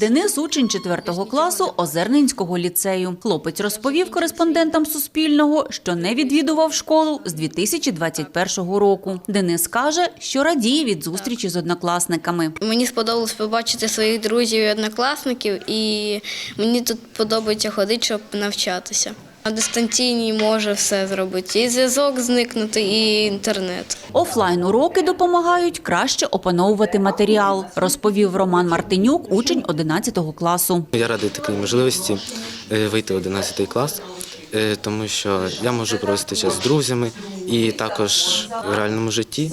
Денис учень 4 класу Озерненського ліцею. Хлопець розповів кореспондентам Суспільного, що не відвідував школу з 2021 року. Денис каже, що радіє від зустрічі з однокласниками. Мені сподобалось побачити своїх друзів і однокласників, і мені тут подобається ходити, щоб навчатися. На дистанційній може все зробити. І зв'язок зникнути, і інтернет. Офлайн уроки допомагають краще опановувати матеріал, розповів Роман Мартинюк, учень 11 класу. Я радий такій можливості е, вийти в 11 клас, е, тому що я можу провести час з друзями і також в реальному житті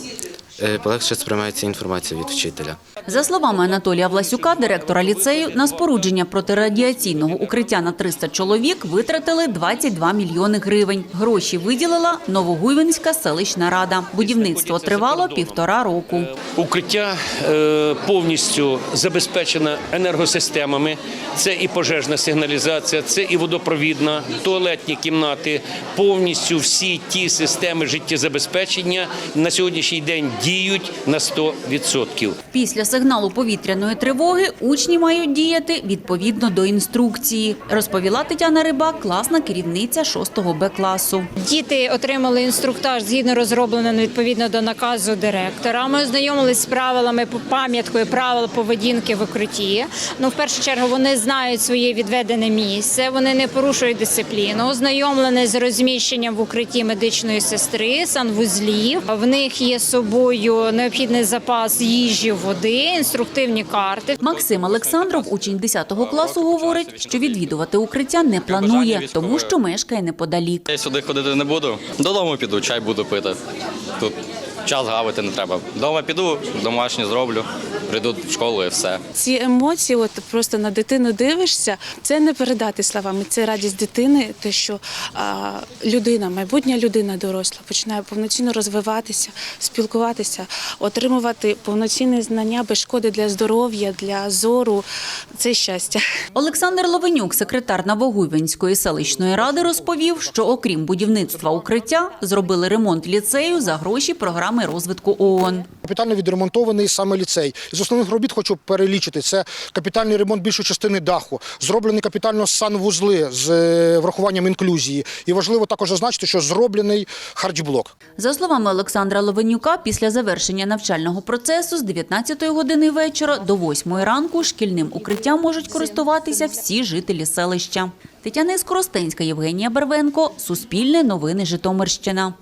полегше сприймається інформація від вчителя. За словами Анатолія Власюка, директора ліцею, на спорудження протирадіаційного укриття на 300 чоловік витратили 22 мільйони гривень. Гроші виділила Новогуйвинська селищна рада. Будівництво тривало півтора року. Укриття е, повністю забезпечено енергосистемами. Це і пожежна сигналізація, це і водопровідна, туалетні кімнати. Повністю всі ті системи життєзабезпечення на сьогоднішній день діють на 100%. Після сигналу повітряної тривоги учні мають діяти відповідно до інструкції, розповіла Тетяна Рибак, класна керівниця 6 Б класу. Діти отримали інструктаж згідно розробленого відповідно до наказу директора. Ми ознайомились з правилами пам'яткою правил поведінки в укритті. Ну, в першу чергу, вони знають своє відведене місце, вони не порушують дисципліну. Ознайомлені з розміщенням в укритті медичної сестри, санвузлів. В них є з собою необхідний запас їжі, води, інструктивні карти. Максим Олександров, учень 10 класу, говорить, що відвідувати укриття не планує, тому що мешкає неподалік. Я сюди ходити не буду. Додому піду, чай буду пити. Тут час гавити не треба. Дома піду, домашнє зроблю, прийду в школу і все. Ці емоції, от просто на дитину дивишся, це не передати словами. Це радість дитини, те, що а, людина, майбутня людина доросла, починає повноцінно розвиватися, спілкуватися, отримувати повноцінні знання без шкоди для здоров'я, для зору. Це щастя. Олександр Ловенюк, секретар Новогуйвинської селищної ради, розповів, що окрім будівництва укриття, зробили ремонт ліцею за гроші програми розвитку ООН. Капітально відремонтований саме ліцей. З основних робіт хочу перелічити. Це капітальний ремонт більшої частини даху, зроблені капітально санвузли з е, врахуванням інклюзії. І важливо також зазначити, що зроблений харчблок. За словами Олександра Ловенюка, після завершення навчального процесу з 19 години вечора до 8 ранку шкільним укриттям можуть користуватися всі жителі селища. Тетяна Іскоростенська, Євгенія Бервенко, Суспільне новини Житомирщина.